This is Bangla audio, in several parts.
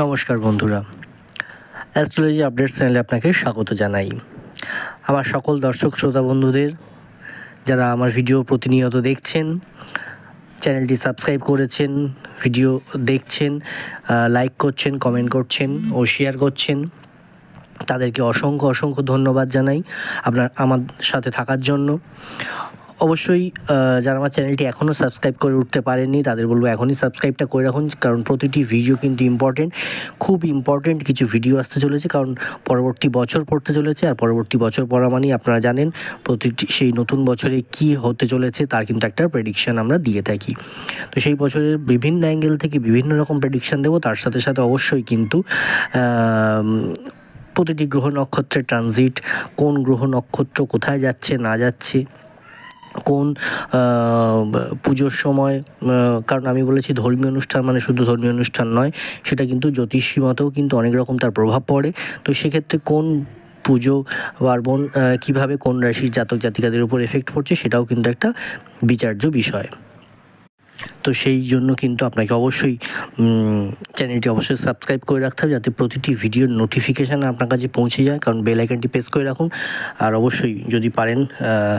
নমস্কার বন্ধুরা। অ্যাস্ট্রোলজি আপডেট চ্যানেলে আপনাকে স্বাগত জানাই। আমার সকল দর্শক, শ্রোতা বন্ধুদের, যারা আমার ভিডিও প্রতিনিয়ত দেখছেন চ্যানেলটি সাবস্ক্রাইব করেছেন ভিডিও দেখছেন লাইক করছেন কমেন্ট করছেন ও শেয়ার করছেন, তাদেরকে অসংখ্য অসংখ্য ধন্যবাদ জানাই আপনার, আমার সাথে থাকার জন্য। অবশ্যই যারা আমার চ্যানেলটি এখনও সাবস্ক্রাইব করে উঠতে পারেননি, তাদের বলব এখনই সাবস্ক্রাইবটা করে রাখুন, কারণ প্রতিটি ভিডিও কিন্তু ইম্পর্টেন্ট খুব ইম্পর্টেন্ট কিছু ভিডিও আসতে চলেছে, কারণ পরবর্তী বছর পড়তে চলেছে, আর পরবর্তী বছর পড়া মানেই আপনারা জানেন, প্রতিটি, সেই নতুন বছরে কি হতে চলেছে, তার কিন্তু একটা প্রেডিকশান আমরা দিয়ে থাকি। তো সেই বছরের বিভিন্ন অ্যাঙ্গেল থেকে বিভিন্ন রকম প্রেডিকশান দেবো, তার সাথে সাথে অবশ্যই কিন্তু প্রতিটি গ্রহ নক্ষত্রের ট্রানজিট কোন গ্রহ নক্ষত্র কোথায় যাচ্ছে, না যাচ্ছে কোন পুজোর সময় কারণ আমি বলেছি ধর্মীয় অনুষ্ঠান মানে শুধু ধর্মীয় অনুষ্ঠান নয়, সেটা কিন্তু জ্যোতিষী মতেও কিন্তু অনেক রকম তার প্রভাব পড়ে। তো সেক্ষেত্রে কোন পুজো পার্বণ কীভাবে কোন রাশির জাতক জাতিকাদের উপর এফেক্ট পড়ছে সেটাও কিন্তু একটা বিচার্য বিষয়। তো সেই জন্য কিন্তু আপনাকে অবশ্যই চ্যানেলটি অবশ্যই সাবস্ক্রাইব করে রাখতে হবে যাতে প্রতিটি ভিডিওর নোটিফিকেশান আপনার কাছে পৌঁছে যায়। কারণ বেল আইকনটি প্রেস করে রাখুন। আর অবশ্যই যদি পারেন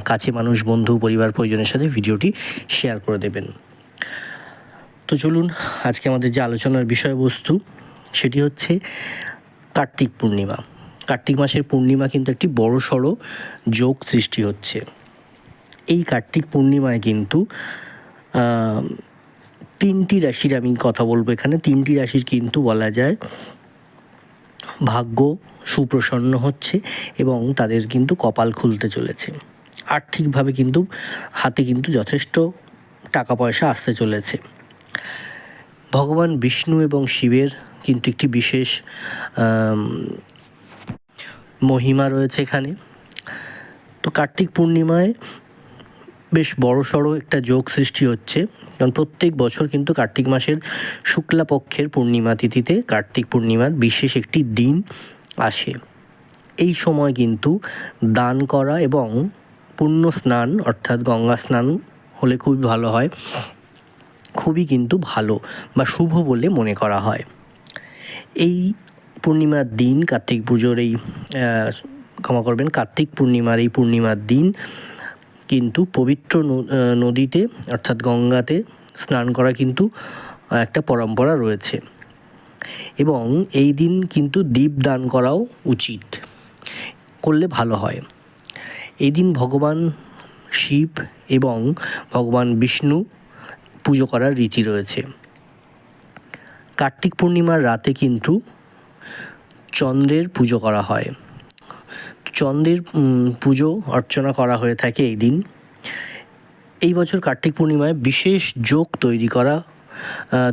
কাছে মানুষ, বন্ধু, পরিবার, পরিজনের সাথে ভিডিওটি শেয়ার করে দেবেন। তো চলুন, আজকে আমাদের যে আলোচনার বিষয়বস্তু, সেটি হচ্ছে কার্তিক পূর্ণিমা। কার্তিক মাসের পূর্ণিমা কিন্তু একটি বড় সড়ো যোগ সৃষ্টি হচ্ছে। এই কার্তিক পূর্ণিমায় কিন্তু তিনটি রাশির আমি কথা বলব এখানে। তিনটি রাশির কিন্তু বলা যায় ভাগ্য সুপ্রসন্ন হচ্ছে এবং তাদের কিন্তু কপাল খুলতে চলেছে। আর্থিকভাবে কিন্তু হাতে কিন্তু যথেষ্ট টাকা পয়সা আসতে চলেছে। ভগবান বিষ্ণু এবং শিবের কিন্তু একটি বিশেষ মহিমা রয়েছে এখানে। তো কার্তিক পূর্ণিমায় বেশ বড় সড়ো একটা যোগ সৃষ্টি হচ্ছে। কারণ প্রত্যেক বছর কিন্তু কার্তিক মাসের শুক্লাপক্ষের পূর্ণিমা তিথিতে কার্তিক পূর্ণিমার বিশেষ একটি দিন আসে। এই সময় কিন্তু দান করা এবং পুণ্য স্নান, অর্থাৎ গঙ্গা স্নান হলে খুবই ভালো হয়। খুবই কিন্তু ভালো বা শুভ বলে মনে করা হয়। এই পূর্ণিমার দিন, কার্তিক পুজোর এই ক্ষমা করবেন, কার্তিক পূর্ণিমার এই পূর্ণিমার দিন কিন্তু পবিত্র নদীতে, অর্থাৎ গঙ্গাতে স্নান করা কিন্তু একটা পরম্পরা রয়েছে। এবং এই দিন কিন্তু দীপ দান করাও উচিত। করলে ভালো হয়। এই দিন ভগবান শিব এবং ভগবান বিষ্ণু পুজো করার রীতি রয়েছে। কার্তিক পূর্ণিমার রাতে কিন্তু চন্দ্রের পুজো করা হয়। চন্দ্রের পুজো অর্চনা করা হয়ে থাকে এই দিন। এই বছর কার্তিক পূর্ণিমায় বিশেষ যোগ তৈরি করা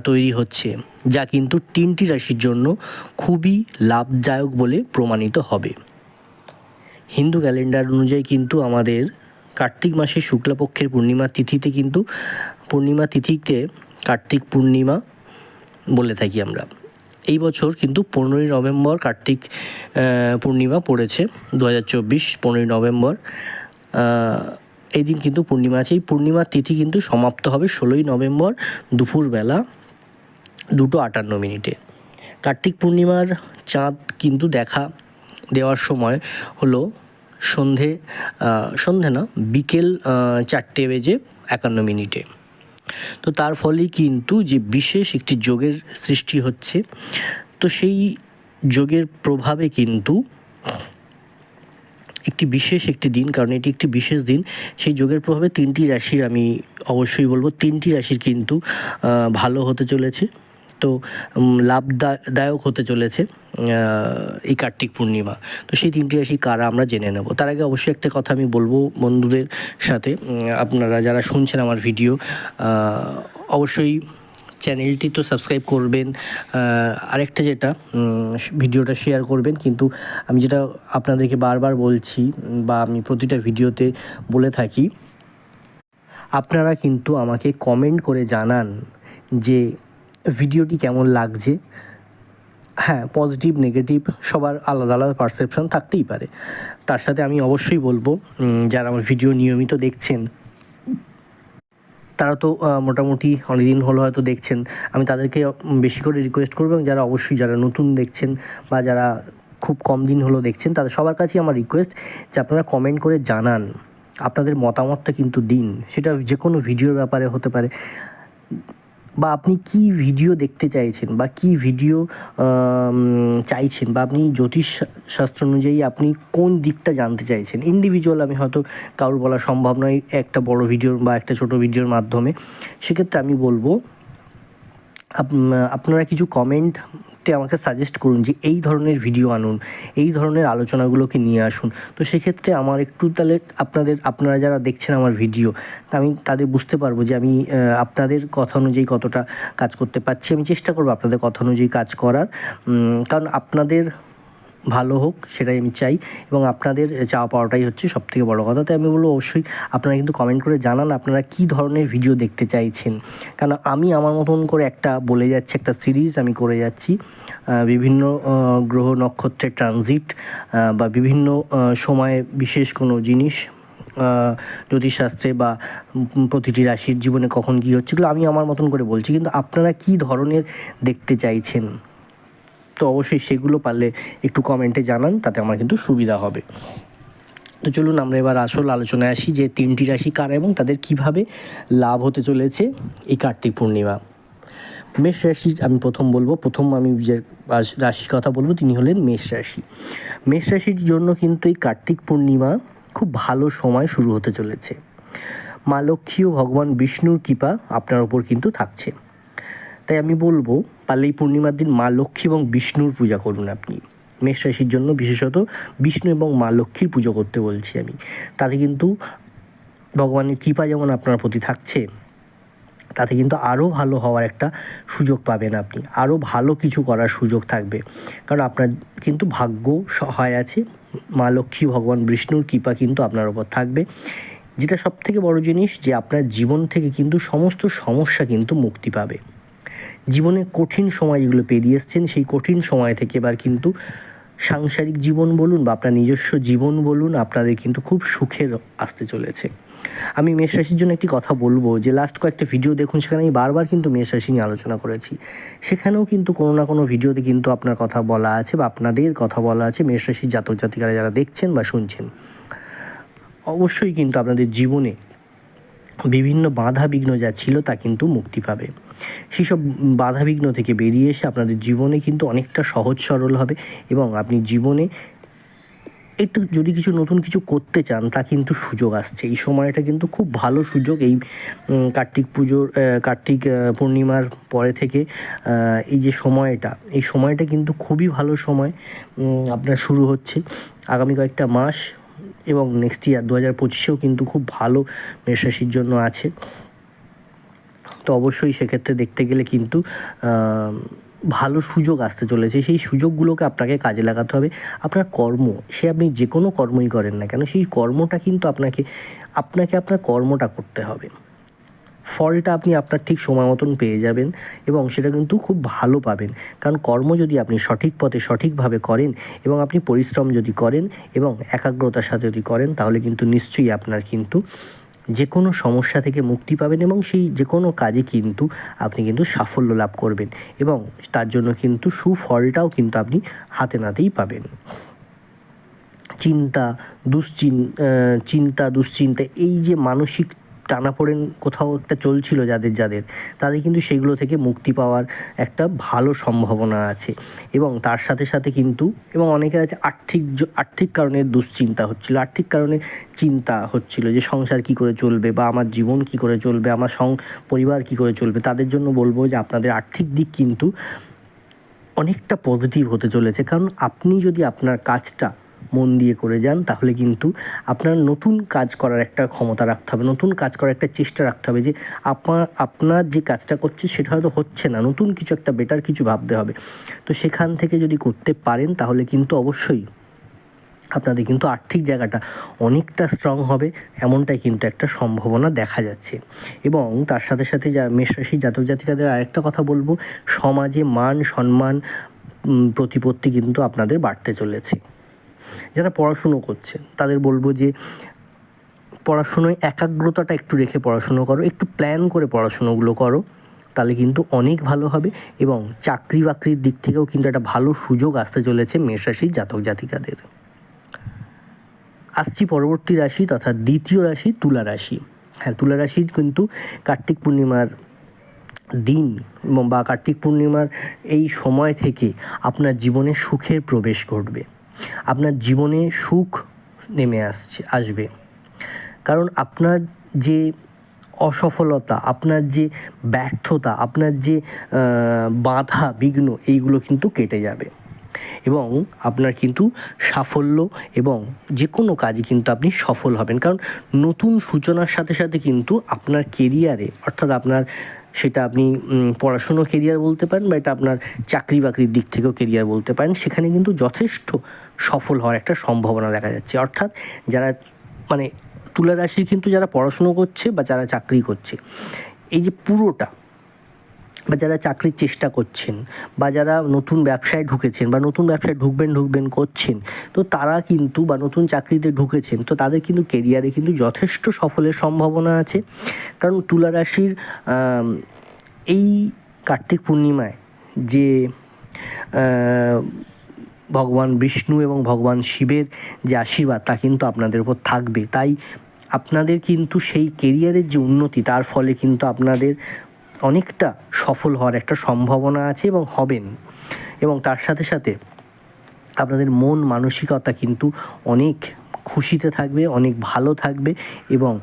তৈরি হচ্ছে, যা কিন্তু তিনটি রাশির জন্য খুবই লাভদায়ক বলে প্রমাণিত হবে। হিন্দু ক্যালেন্ডার অনুযায়ী কিন্তু আমাদের কার্তিক মাসের শুক্লাপক্ষের পূর্ণিমা তিথিতে কিন্তু, পূর্ণিমা তিথিতে কার্তিক পূর্ণিমা বলে থাকি আমরা। এই বছর কিন্তু পনেরোই নভেম্বর কার্তিক পূর্ণিমা পড়েছে দু হাজার চব্বিশ পনেরোই নভেম্বর। এই দিন কিন্তু পূর্ণিমা আছে। এই পূর্ণিমার তিথি কিন্তু সমাপ্ত হবে ষোলোই নভেম্বর দুপুরবেলা দুটো আটান্ন মিনিটে। কার্তিক পূর্ণিমার চাঁদ কিন্তু দেখা দেওয়ার সময় হলো সন্ধে সন্ধে না, বিকেল চারটে বেজে একান্ন মিনিটে। তো তার ফলে কিন্তু যে বিশেষ একটি যোগের সৃষ্টি হচ্ছে, তো সেই যোগের প্রভাবে কিন্তু একটি বিশেষ একটি দিন, কারণ এটি একটি বিশেষ দিন, সেই যোগের প্রভাবে তিনটি রাশির আমি অবশ্যই বলব, তিনটি রাশির কিন্তু ভালো হতে চলেছে, তো লাভদায়ক হতে চলেছে। এই কার্তিক পূর্ণিমা। তো সেই তিনটি রাশি কারা আমরা জেনে নেব। তার আগে অবশ্যই একটা কথা আমি বলব বন্ধুদের সাথে। আপনারা যারা শুনছেন আমার ভিডিও অবশ্যই চ্যানেলটি তো সাবস্ক্রাইব করবেন। আরেকটা যেটা ভিডিওটা শেয়ার করবেন। কিন্তু আমি যেটা আপনাদেরকে বারবার বলছি বা আমি প্রতিটা ভিডিওতে বলে থাকি, আপনারা কিন্তু আমাকে কমেন্ট করে জানান যে ভিডিওটি কেমন লাগছে। হ্যাঁ পজিটিভ নেগেটিভ সবার আলাদা আলাদা পারসেপশন থাকতেই পারে। তার সাথে আমি অবশ্যই বলব যারা আমার ভিডিও নিয়মিত দেখছেন, তারা তো মোটামুটি অনেকদিন হলো হয়তো দেখছেন, আমি তাদেরকে বেশি করে রিকোয়েস্ট করব এবং যারা অবশ্যই যারা নতুন দেখছেন বা যারা খুব কম দিন হলো দেখছেন, তাদের সবার কাছেই আমার রিকোয়েস্ট যে আপনারা কমেন্ট করে জানান, আপনাদের মতামতটা কিন্তু দিন। সেটা যে কোনো ভিডিওর ব্যাপারে হতে পারে। বা আপনি কি ভিডিও দেখতে চাইছেন বা কি ভিডিও চাইছেন বা আপনি জ্যোতিষ শাস্ত্র অনুযায়ী আপনি কোন দিকটা জানতে চাইছেন? ইন্ডিভিজুয়াল আমি হয়তো কারোর বলা সম্ভব নয় একটা বড় ভিডিওর বা একটা ছোট ভিডিওর মাধ্যমে। সেক্ষেত্রে আমি বলব আপনারা কিছু কমেন্টে আমাকে সাজেস্ট করুন যে এই ধরনের ভিডিও আনুন, এই ধরনের আলোচনাগুলোকে নিয়ে আসুন। তো সেক্ষেত্রে আমার একটু তাহলে আপনাদের, আপনারা যারা দেখছেন আমার ভিডিও তা আমি তাদের বুঝতে পারব যে আমি আপনাদের কথা অনুযায়ী কতটা কাজ করতে পারছি। আমি চেষ্টা করব আপনাদের কথা অনুযায়ী কাজ করার। কারণ আপনাদের ভালো হোক, সেটাই আমি চাই। এবং আপনাদের চাওয়া পাওয়াটাই হচ্ছে সব থেকে বড়ো কথা। তাই আমি বলব অবশ্যই আপনারা কিন্তু কমেন্ট করে জানান আপনারা কী ধরনের ভিডিও দেখতে চাইছেন। কারণ আমি আমার মতন করে একটা বলে যাচ্ছি, একটা সিরিজ আমি করে যাচ্ছি। বিভিন্ন গ্রহ নক্ষত্রের ট্রানজিট বা বিভিন্ন সময়ে বিশেষ কোনো জিনিস জ্যোতিষশাস্ত্রে বা প্রতিটি রাশির জীবনে কখন কী হচ্ছে আমি আমার মতন করে বলছি। কিন্তু আপনারা কী ধরনের দেখতে চাইছেন? তো অবশ্যই সেগুলো পারলে একটু কমেন্টে জানান, তাতে আমার কিন্তু সুবিধা হবে। তো চলুন আমরা এবার আসল আলোচনায় আসি যে তিনটি রাশি কার এবং তাদের কীভাবে লাভ হতে চলেছে এই কার্তিক পূর্ণিমা। মেষ রাশি, আমি প্রথম বলব, প্রথম আমি যে রাশ- রাশির কথা বলব, তিনি হলেন মেষ রাশি। মেষ রাশির জন্য কিন্তু এই কার্তিক পূর্ণিমা খুব ভালো সময় শুরু হতে চলেছে। মা লক্ষ্মী ও ভগবান বিষ্ণুর কৃপা আপনার ওপর কিন্তু থাকছে। তাই আমি বলব, পারলে এই পূর্ণিমার দিন মা লক্ষ্মী এবং বিষ্ণুর পূজা করুন আপনি। মেষ রাশির জন্য বিশেষত বিষ্ণু এবং মা লক্ষ্মীর পুজো করতে বলছি আমি। তাতে কিন্তু ভগবানের কৃপা যেমন আপনার প্রতি থাকছে, তাতে কিন্তু আরও ভালো হওয়ার একটা সুযোগ পাবেন আপনি। আরও ভালো কিছু করার সুযোগ থাকবে। কারণ আপনার কিন্তু ভাগ্য সহায় আছে, মা লক্ষ্মী, ভগবান বিষ্ণুর কৃপা কিন্তু আপনার ওপর থাকবে। যেটা সব থেকে বড় জিনিস যে আপনার জীবন থেকে কিন্তু সমস্ত সমস্যা কিন্তু মুক্তি পাবে। জীবনে কঠিন সময় যেগুলো পেরিয়ে এসছেন। সেই কঠিন সময় থেকে এবার কিন্তু সাংসারিক জীবন বলুন বা আপনার নিজস্ব জীবন বলুন, আপনাদের কিন্তু খুব সুখের আসতে চলেছে। আমি মেষ রাশির জন্য একটি কথা বলব যে লাস্ট কয়েকটা ভিডিও দেখুন, সেখানে আমি বারবার কিন্তু মেষ রাশি নিয়ে আলোচনা করেছি। সেখানেও কিন্তু কোনো না কোনো ভিডিওতে কিন্তু আপনার কথা বলা আছে বা আপনাদের কথা বলা আছে, মেষ রাশির জাতক জাতিকারা যারা দেখছেন বা শুনছেন। অবশ্যই কিন্তু আপনাদের জীবনে বিভিন্ন বাধা বিঘ্ন যা ছিল তা কিন্তু মুক্তি পাবে। সেসব বাধা বিঘ্ন থেকে বেরিয়ে এসে আপনাদের জীবনে কিন্তু অনেকটা সহজ সরল হবে এবং আপনি জীবনে একটু যদি কিছু নতুন কিছু করতে চান, তা কিন্তু সুযোগ আসছে। এই সময়টা কিন্তু খুব ভালো সুযোগ। এই কার্তিক পুজোর কার্তিক পূর্ণিমার পরে থেকে এই যে সময়টা, এই সময়টা কিন্তু খুবই ভালো সময় আপনার শুরু হচ্ছে আগামী কয়েকটা মাস এবং নেক্সট ইয়ার দু হাজার পঁচিশেও কিন্তু খুব ভালো মেষরাশির জন্য আছে। তো অবশ্যই সেক্ষেত্রে দেখতে গেলে কিন্তু ভালো সুযোগ আসতে চলেছে। সেই সুযোগগুলোকে আপনাকে কাজে লাগাতে হবে। আপনার কর্ম, সে আপনি যে কোনো কর্মই করেন না কেন, সেই কর্মটা কিন্তু আপনাকে আপনাকে আপনার কর্মটা করতে হবে। ফলটা আপনি আপনার ঠিক সময় মতন পেয়ে যাবেন এবং সেটা কিন্তু খুব ভালো পাবেন। কারণ কর্ম যদি আপনি সঠিক পথে সঠিকভাবে করেন এবং আপনি পরিশ্রম যদি করেন এবং একাগ্রতার সাথে যদি করেন, তাহলে কিন্তু নিশ্চয়ই আপনার কিন্তু যে কোনো সমস্যা থেকে মুক্তি পাবেন এবং সেই যে কোনো কাজে কিন্তু আপনি কিন্তু সাফল্য লাভ করবেন এবং তার জন্য কিন্তু সুফলটাও কিন্তু আপনি হাতে নাতেই পাবেন। চিন্তা, দুশ্চিন চিন্তা, দুশ্চিন্তা, এই যে মানসিক টানাপোড়েন কোথাও একটা চলছিল যাদের যাদের, তাদের কিন্তু সেগুলো থেকে মুক্তি পাওয়ার একটা ভালো সম্ভাবনা আছে। এবং তার সাথে সাথে কিন্তু, এবং অনেকের আছে আর্থিক আর্থিক কারণে দুশ্চিন্তা হচ্ছিল। আর্থিক কারণে চিন্তা হচ্ছিল যে সংসার কি করে চলবে বা আমার জীবন কি করে চলবে, আমার সং, পরিবার কি করে চলবে। তাদের জন্য বলব যে আপনাদের আর্থিক দিক কিন্তু অনেকটা পজিটিভ হতে চলেছে। কারণ আপনি যদি আপনার কাজটা মন দিয়ে করে যান, তাহলে কিন্তু আপনার নতুন কাজ করার একটা ক্ষমতা রাখতে হবে, নতুন কাজ করার একটা চেষ্টা রাখতে হবে যে আপনার আপনার যে কাজটা করছে সেটা হয়তো হচ্ছে না, নতুন কিছু একটা বেটার কিছু ভাবতে হবে। তো সেখান থেকে যদি করতে পারেন, তাহলে কিন্তু অবশ্যই আপনাদের কিন্তু আর্থিক জায়গাটা অনেকটা স্ট্রং হবে, এমনটাই কিন্তু একটা সম্ভাবনা দেখা যাচ্ছে। এবং তার সাথে সাথে যা মেষরাশি জাতক জাতিকাদের আরেকটা কথা বলব, সমাজে মান, সম্মান প্রতিপত্তি কিন্তু আপনাদের বাড়তে চলেছে। যারা পড়াশুনো করছেন তাদের বলব যে পড়াশুনোয় একাগ্রতাটা একটু রেখে পড়াশুনো করো, একটু প্ল্যান করে পড়াশুনোগুলো করো, তাহলে কিন্তু অনেক ভালো হবে এবং চাকরি বাকরির দিক থেকেও কিন্তু একটা ভালো সুযোগ আসতে চলেছে মেষ রাশির জাতক জাতিকাদের। আসছি পরবর্তী রাশি তথা দ্বিতীয় রাশি তুলা রাশি। হ্যাঁ তুলা রাশির কিন্তু কার্তিক পূর্ণিমার দিন বা কার্তিক পূর্ণিমার এই সময় থেকে আপনার জীবনে সুখের প্রবেশ ঘটবে। আপনার জীবনে সুখ নেমে আসছে, আসবে। কারণ আপনার যে অসফলতা, আপনার যে ব্যর্থতা, আপনার যে বাধা, বিঘ্ন, এইগুলো কিন্তু কেটে যাবে। এবং আপনার কিন্তু সাফল্য এবং যে কোনো কাজে কিন্তু আপনি সফল হবেন। কারণ নতুন সূচনার সাথে সাথে কিন্তু আপনার কেরিয়ারে অর্থাৎ আপনার সেটা আপনি পড়াশুনো কেরিয়ার বলতে পারেন বা এটা আপনার চাকরি বাকরির দিক থেকেও কেরিয়ার বলতে পারেন, সেখানে কিন্তু যথেষ্ট সফল হওয়ার একটা সম্ভাবনা দেখা যাচ্ছে। অর্থাৎ যারা মানে তুলা রাশির কিন্তু যারা পড়াশুনো করছে বা যারা চাকরি করছে, এই যে পুরোটা বা যারা চাকরির চেষ্টা করছেন বা যারা নতুন ব্যবসায় ঢুকেছেন বা নতুন ব্যবসায় ঢুকবেন ঢুকবেন, করছেন, তো তারা কিন্তু বা নতুন চাকরিতে ঢুকেছেন, তো তাদের কিন্তু কেরিয়ারে কিন্তু যথেষ্ট সফলের সম্ভাবনা আছে। কারণ তুলা রাশির এই কার্তিক পূর্ণিমায় যে ভগবান বিষ্ণু এবং ভগবান শিবের যে আশীর্বাদ, তা কিন্তু আপনাদের উপর থাকবে। তাই আপনাদের কিন্তু সেই কেরিয়ারের যে উন্নতি, তার ফলে কিন্তু আপনাদের অনেকটা সফল হওয়ার একটা সম্ভাবনা আছে এবং হবেন। এবং তার সাথে সাথে আপনাদের মন মানসিকতা কিন্তু অনেক খুশিতে থাকবে, অনেক ভালো থাকবে এবং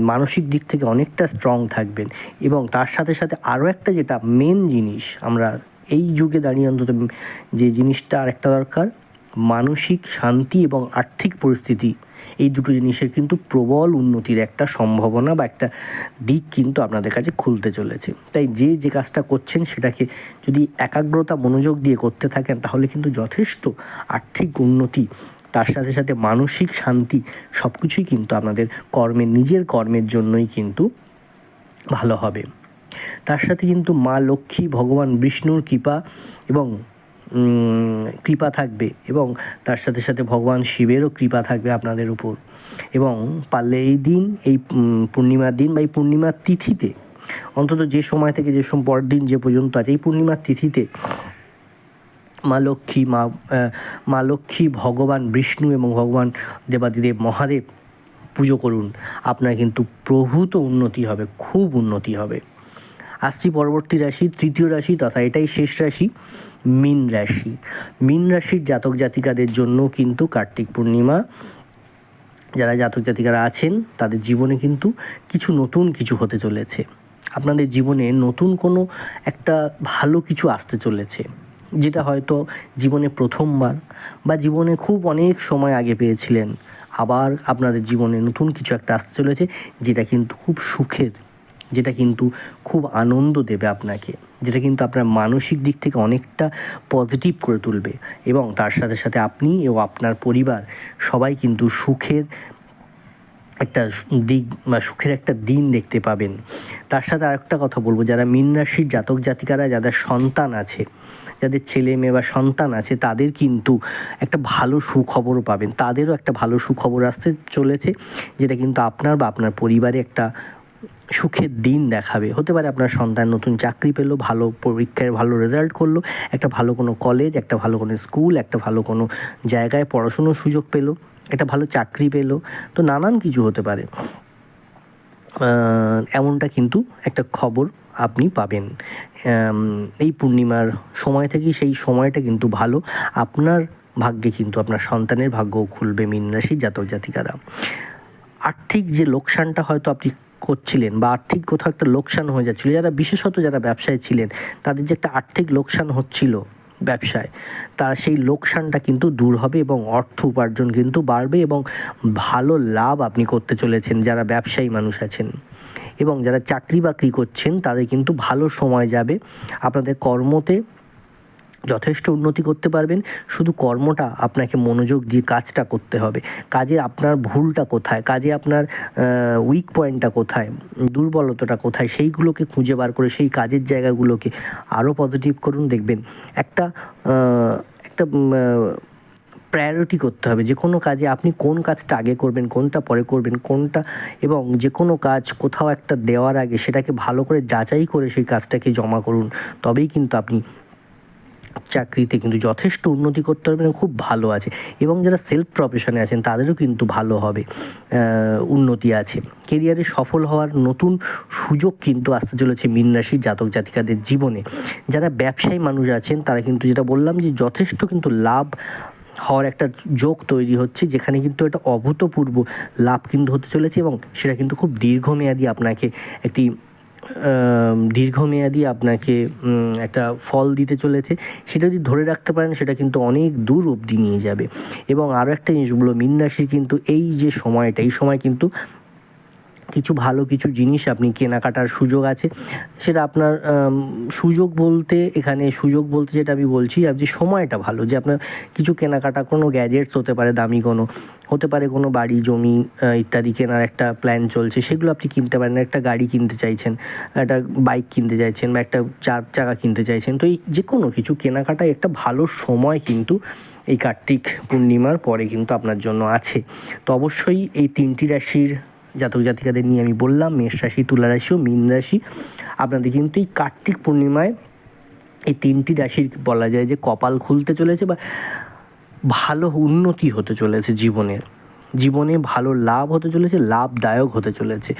মানসিক দিক থেকে অনেকটা স্ট্রং থাকবেন। এবং তার সাথে সাথে আরও একটা যেটা মেন জিনিস আমরা এই যুগে দাঁড়িয়ে অন্তত যে জিনিসটা আরেকটা দরকার, মানসিক শান্তি এবং আর্থিক পরিস্থিতি। এই দুটো জিনিসের কিন্তু প্রবল উন্নতির একটা সম্ভাবনা বা একটা দিক কিন্তু আপনাদের কাছে খুলতে চলেছে। তাই যে যে কাজটা করছেন সেটাকে যদি একাগ্রতা, মনোযোগ দিয়ে করতে থাকেন, তাহলে কিন্তু যথেষ্ট আর্থিক উন্নতি, তার সাথে সাথে মানসিক শান্তি সব কিছুই কিন্তু আপনাদের কর্মের, নিজের কর্মের জন্যই কিন্তু ভালো হবে। তার সাথে কিন্তু মা লক্ষ্মী, ভগবান বিষ্ণুর কৃপা এবং কৃপা থাকবে এবং তার সাথে সাথে ভগবান শিবেরও কৃপা থাকবে আপনাদের উপর। এবং পারলে এই দিন, এই পূর্ণিমার দিন বা এই পূর্ণিমার তিথিতে, অন্তত যে সময় থেকে যে সময় পরের দিন যে পর্যন্ত আছে, এই পূর্ণিমার তিথিতে মা লক্ষ্মী, মা মা লক্ষ্মী, ভগবান বিষ্ণু এবং ভগবান দেবাদিদেব মহাদেব পুজো করুন। আপনার কিন্তু প্রভূত উন্নতি হবে, খুব উন্নতি হবে। আসছি পরবর্তী রাশি, তৃতীয় রাশি তথা এটাই শেষ রাশি, মীন রাশি। মীন রাশির জাতক জাতিকাদের জন্য কিন্তু কার্তিক পূর্ণিমা। যারা জাতক জাতিকারা আছেন, তাদের জীবনে কিন্তু কিছু নতুন কিছু হতে চলেছে। আপনাদের জীবনে নতুন কোনো একটা ভালো কিছু আসতে চলেছে, যেটা হয়তো জীবনে প্রথমবার বা জীবনে খুব অনেক সময় আগে পেয়েছিলেন। আবার আপনাদের জীবনে নতুন কিছু একটা আসতে চলেছে, যেটা কিন্তু খুব সুখের যেটা কিন্তু খুব আনন্দ দেবে আপনাকে, যেটা কিন্তু আপনার মানসিক দিক থেকে অনেকটা পজিটিভ করে তুলবে এবং তার সাথে সাথে আপনি ও আপনার পরিবার সবাই কিন্তু সুখের একটা দিক বা সুখের একটা দিন দেখতে পাবেন। তার সাথে আরেকটা কথা বলব, যারা মীন রাশির জাতক জাতিকারা, যাদের সন্তান আছে, যাদের ছেলে মেয়ে বা সন্তান আছে, তাদের কিন্তু একটা ভালো সুখবরও পাবেন। তাদেরও একটা ভালো সুখবর আসতে চলেছে, যেটা কিন্তু আপনার বা আপনার পরিবারে একটা সুখের দিন দেখাবে। হতে পারে আপনার সন্তান নতুন চাকরি পেল, ভালো পরীক্ষায় ভালো রেজাল্ট করল, একটা ভালো কোনো কলেজ একটা ভালো কোনো স্কুল একটা ভালো কোনো জায়গায় পড়াশুনোর সুযোগ পেল, একটা ভালো চাকরি পেল, তো নানান কিছু হতে পারে। এমনটা কিন্তু একটা খবর আপনি পাবেন। এই পূর্ণিমার সময় থেকেই সেই সময়টা কিন্তু ভালো। আপনার ভাগ্যে কিন্তু, আপনার সন্তানের ভাগ্যও খুলবে মীন রাশির জাতক জাতিকারা। আর্থিক যে লোকসানটা হয়তো আপনি করছিলেন বা আর্থিক কোথাও একটা লোকসান হয়ে যাচ্ছিল, যারা বিশেষত যারা ব্যবসায় ছিলেন, তাদের যে একটা আর্থিক লোকসান হচ্ছিল ব্যবসায়, তার সেই লোকসানটা কিন্তু দূর হবে এবং অর্থ উপার্জন কিন্তু বাড়বে এবং ভালো লাভ আপনি করতে চলেছেন, যারা ব্যবসায়ী মানুষ আছেন। এবং যারা চাকরি বাকরি করছেন, তাদের কিন্তু ভালো সময় যাবে। আপনাদের কর্মতে যথেষ্ট উন্নতি করতে পারবেন। শুধু কর্মটা আপনাকে মনোযোগ দিয়ে কাজটা করতে হবে। কাজে আপনার ভুলটা কোথায়? কাজে আপনার উইক পয়েন্টটা কোথায়? দুর্বলতাটা কোথায়? সেইগুলোকে খুঁজে বার করে সেই কাজের জায়গাগুলোকে আরও পজিটিভ করুন। দেখবেন একটা একটা প্রায়োরিটি করতে হবে। যে কোনো কাজে আপনি কোন কাজটা আগে করবেন, কোনটা পরে করবেন, কোনটা এবং যে কোনো কাজ কোথাও একটা দেওয়ার আগে সেটাকে ভালো করে যাচাই করে সেই কাজটাকে জমা করুন। তবেই কিন্তু আপনি চাকরিতে কিন্তু যথেষ্ট উন্নতি করতে পারবেন খুব ভালো আছে। এবং যারা সেলফ প্রফেশনে আছেন, তাদেরও কিন্তু ভালো হবে উন্নতি আছে। কেরিয়ারে সফল হওয়ার নতুন সুযোগ কিন্তু আসতে চলেছে মীন রাশির জাতক জাতিকাদের জীবনে। যারা ব্যবসায়ী মানুষ আছেন, তারা কিন্তু যেটা বললাম যে যথেষ্ট কিন্তু লাভ হওয়ার একটা যোগ তৈরি হচ্ছে, যেখানে কিন্তু একটা অভূতপূর্ব লাভ কিন্তু হতে চলেছে এবং সেটা কিন্তু খুব দীর্ঘমেয়াদী আপনাকে একটি দীর্ঘমেয়াদী আপনাকে একটা ফল দিতে চলেছে। সেটা যদি ধরে রাখতে পারেন, সেটা কিন্তু অনেক দূর অবধি নিয়ে যাবে। এবং আরও একটা জিনিস বলব, মীন রাশির কিন্তু এই যে সময়টা, এই সময় কিন্তু কিছু ভালো কিছু জিনিস আপনি কেনাকাটার সুযোগ আছে। সেটা আপনার সুযোগ বলতে এখানে সুযোগ বলতে যেটা আমি বলছি যে সময়টা ভালো, যে আপনার কিছু কেনাকাটা, কোনো গ্যাজেটস হতে পারে দামি কোনো, হতে পারে কোনো বাড়ি, জমি ইত্যাদি কেনার একটা প্ল্যান চলছে, সেগুলো আপনি কিনতে পারেন। একটা গাড়ি কিনতে চাইছেন, একটা বাইক কিনতে চাইছেন বা একটা চার চাকা কিনতে চাইছেন, তো এই যে কোনো কিছু কেনাকাটায় একটা ভালো সময় কিন্তু এই কার্তিক পূর্ণিমার পরে কিন্তু আপনার জন্য আছে। তো অবশ্যই এই তিনটি রাশির জাতক জাতিকাদের নিয়ে আমি বললাম, মেষ রাশি, তুলা রাশি ও মীন রাশি। আপনাদের কিন্তু এই কার্তিক পূর্ণিমায় এই তিনটি রাশির বলা যায় যে কপাল খুলতে চলেছে বা ভালো উন্নতি হতে চলেছে জীবনের জীবনে ভালো লাভ হতে চলেছে, লাভদায়ক হতে চলেছে।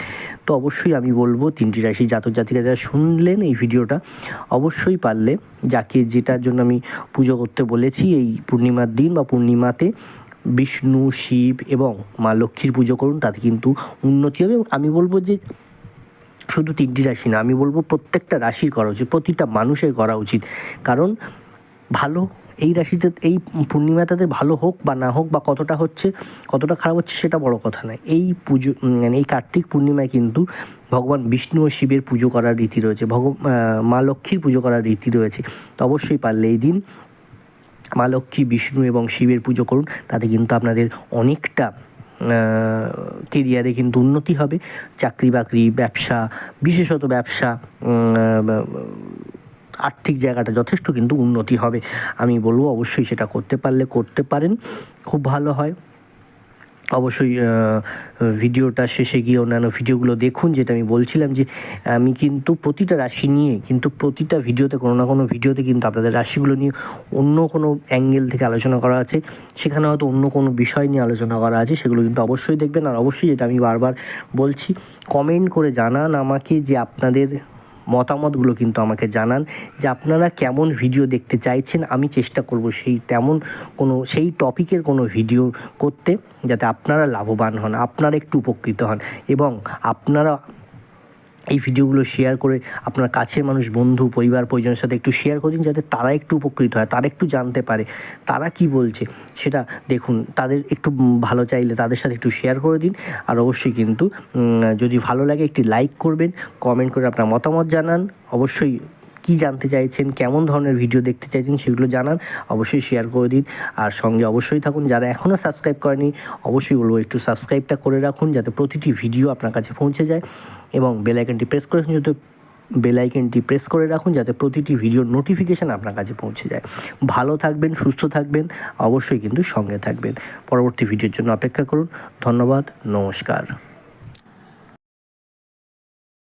তো অবশ্যই আমি বলব, তিনটি রাশি জাতক জাতিকা যারা শুনলেন এই ভিডিওটা, অবশ্যই পারলে যাকে যেটার জন্য আমি পুজো করতে বলেছি, এই পূর্ণিমার দিন বা পূর্ণিমাতে বিষ্ণু, শিব এবং মা লক্ষ্মীর পুজো করুন, তাতে কিন্তু উন্নতি হবে এবং আমি বলব যে শুধু তিনটি রাশি না, আমি বলব প্রত্যেকটা রাশির করা উচিত, প্রতিটা মানুষের করা উচিত। কারণ ভালো এই রাশিতে, এই পূর্ণিমা তাদের ভালো হোক বা না হোক বা কতটা হচ্ছে, কতটা খারাপ হচ্ছে সেটা বড় কথা নয়। এই পুজো মানে এই কার্তিক পূর্ণিমায় কিন্তু ভগবান বিষ্ণু ও শিবের পুজো করার রীতি রয়েছে ভগ মা লক্ষ্মীর পুজো করার রীতি রয়েছে। তো অবশ্যই পারলে এই দিন মা লক্ষ্মী, বিষ্ণু এবং শিবের পুজো করুন, তাতে কিন্তু আপনাদের অনেকটা কেরিয়ারে কিন্তু উন্নতি হবে। চাকরি বাকরি, ব্যবসা, বিশেষত ব্যবসা আর্থিক জায়গাটা যথেষ্ট কিন্তু উন্নতি হবে। আমি বলব অবশ্যই সেটা করতে পারলে করতে পারেন, খুব ভালো হয়। অবশ্যই ভিডিওটা শেষে গিয়ে অন্যান্য ভিডিওগুলো দেখুন, যেটা আমি বলছিলাম যে, আমি কিন্তু প্রতিটা রাশি নিয়ে, কিন্তু প্রতিটা ভিডিওতে, কোনো না কোনো ভিডিওতে কিন্তু আপনাদের রাশিগুলো নিয়ে অন্য কোনো অ্যাঙ্গেল থেকে আলোচনা করা আছে। সেখানে হয়তো অন্য কোনো বিষয় নিয়ে আলোচনা করা আছে, সেগুলো কিন্তু অবশ্যই দেখবেন। আর অবশ্যই যেটা আমি বারবার বলছি কমেন্ট করে জানান আমাকে যে আপনাদের মতামতগুলো কিন্তু আমাকে জানান যে আপনারা কেমন ভিডিও দেখতে চাইছেন, আমি চেষ্টা করব সেই তেমন কোনো, সেই টপিকের কোনো ভিডিও করতে যাতে আপনারা লাভবান হন, আপনারা একটু উপকৃত হন এবং আপনারা এই ভিডিওগুলো শেয়ার করে আপনার কাছের মানুষ, বন্ধু, পরিবার, পরিজনের সাথে একটু শেয়ার করে দিন যাতে তারা একটু উপকৃত হয়, তারা একটু জানতে পারে তারা কি বলছে। সেটা দেখুন, তাদের একটু ভালো চাইলে তাদের সাথে একটু শেয়ার করে দিন। আর অবশ্যই কিন্তু যদি ভালো লাগে একটি লাইক করবেন কমেন্ট করে আপনার মতামত জানান। অবশ্যই কি জানতে চাইছেন, কেমন ধরনের ভিডিও দেখতে চাইছেন সেগুলো জানান, অবশ্যই শেয়ার করে দিন। আর সঙ্গে অবশ্যই থাকুন, যারা এখনও সাবস্ক্রাইব করেনি, অবশ্যই বলব একটু সাবস্ক্রাইবটা করে রাখুন, যাতে প্রতিটি ভিডিও আপনার কাছে পৌঁছে যায়। এবং বেল আইকনটি প্রেস করে যাতে বেল প্রেস করে রাখুন, যাতে প্রতিটি ভিডিওর নোটিফিকেশান আপনার কাছে পৌঁছে যায়। ভালো থাকবেন, সুস্থ থাকবেন, অবশ্যই কিন্তু সঙ্গে থাকবেন। পরবর্তী ভিডিওর জন্য অপেক্ষা করুন। ধন্যবাদ, নমস্কার।